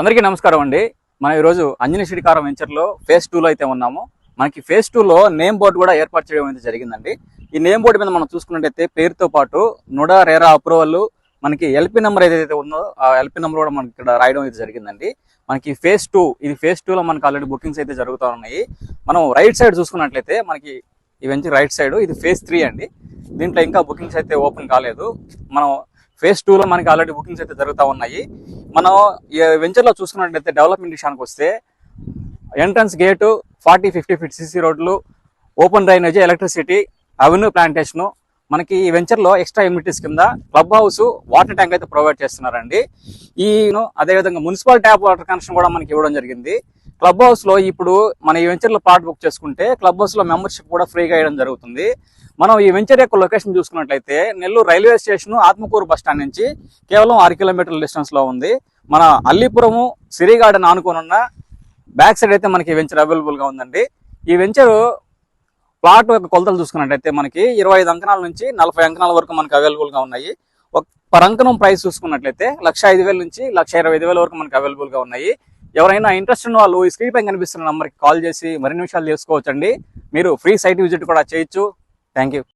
అందరికీ నమస్కారం అండి. మనం ఈరోజు అంజనీ శ్రీకారం వెంచర్లో ఫేజ్ టూలో అయితే ఉన్నాము. మనకి ఫేజ్ టూలో నేమ్ బోర్డు కూడా ఏర్పాటు చేయడం అయితే జరిగిందండి. ఈ నేమ్ బోర్డు మీద మనం చూసుకున్నట్టయితే పేరుతో పాటు నుడా రేరా అప్రూవల్ మనకి ఎల్పి నెంబర్ ఏదైతే ఉందో ఆ ఎల్పి నెంబర్ కూడా మనకి ఇక్కడ రాయడం అయితే జరిగిందండి. మనకి ఫేజ్ టూ ఇది ఫేజ్ టూలో మనకి ఆల్రెడీ బుకింగ్స్ అయితే జరుగుతూ ఉన్నాయి. మనం రైట్ సైడ్ చూసుకున్నట్లయితే మనకి ఇవన్నీ రైట్ సైడ్ ఇది ఫేజ్ త్రీ అండి. దీంట్లో ఇంకా బుకింగ్స్ అయితే ఓపెన్ కాలేదు. మనం ఫేజ్ టూలో మనకి ఆల్రెడీ బుకింగ్స్ అయితే జరుగుతూ ఉన్నాయి. మనం ఈ వెంచర్లో చూసుకున్నట్లయితే డెవలప్మెంట్ విషయానికి వస్తే entrance gate forty fifty feet CC రోడ్లు open drainage electricity avenue plantation మనకి ఈ వెంచర్లో ఎక్స్ట్రా ఎమ్యూనిటీస్ కింద క్లబ్ హౌస్ వాటర్ ట్యాంక్ అయితే ప్రొవైడ్ చేస్తున్నారండి. ఈ అదేవిధంగా మున్సిపల్ ట్యాప్ వాటర్ కనెక్షన్ కూడా మనకి ఇవ్వడం జరిగింది. క్లబ్ హౌస్లో ఇప్పుడు మన ఈ వెంచర్లో ప్లాట్ బుక్ చేసుకుంటే క్లబ్ హౌస్లో మెంబర్షిప్ కూడా ఫ్రీగా ఇవ్వడం జరుగుతుంది. మనం ఈ వెంచర్ యొక్క లొకేషన్ చూసుకున్నట్లయితే Nellore railway station Atmakur bus stand నుంచి కేవలం ఆరు కిలోమీటర్ల డిస్టెన్స్లో ఉంది. మన అల్లీపురము సిరిగార్డెన్ ఆనుకోనున్న బ్యాక్ సైడ్ అయితే మనకి వెంచర్ అవైలబుల్గా ఉందండి. ఈ వెంచర్ ప్లాట్ యొక్క కొలతలు చూసుకున్నట్టయితే మనకి ఇరవై ఐదు అంకణాల నుంచి నలభై అంకణాల వరకు మనకి అవైలబుల్గా ఉన్నాయి. ఒక పర్ అంకణం ప్రైస్ చూసుకున్నట్లయితే లక్ష ఐదు వేల నుంచి లక్ష ఇరవై ఐదు వేల వరకు మనకి అవైలబుల్గా ఉన్నాయి. ఎవరైనా ఇంట్రెస్ట్ ఉన్న వాళ్ళు ఈ స్క్రీన్ పై కనిపిస్తున్న నంబర్కి కాల్ చేసి మరిన్ని విషయాలు తెలుసుకోవచ్చండి. మీరు ఫ్రీ సైట్ విజిట్ కూడా చేయొచ్చు. Thank you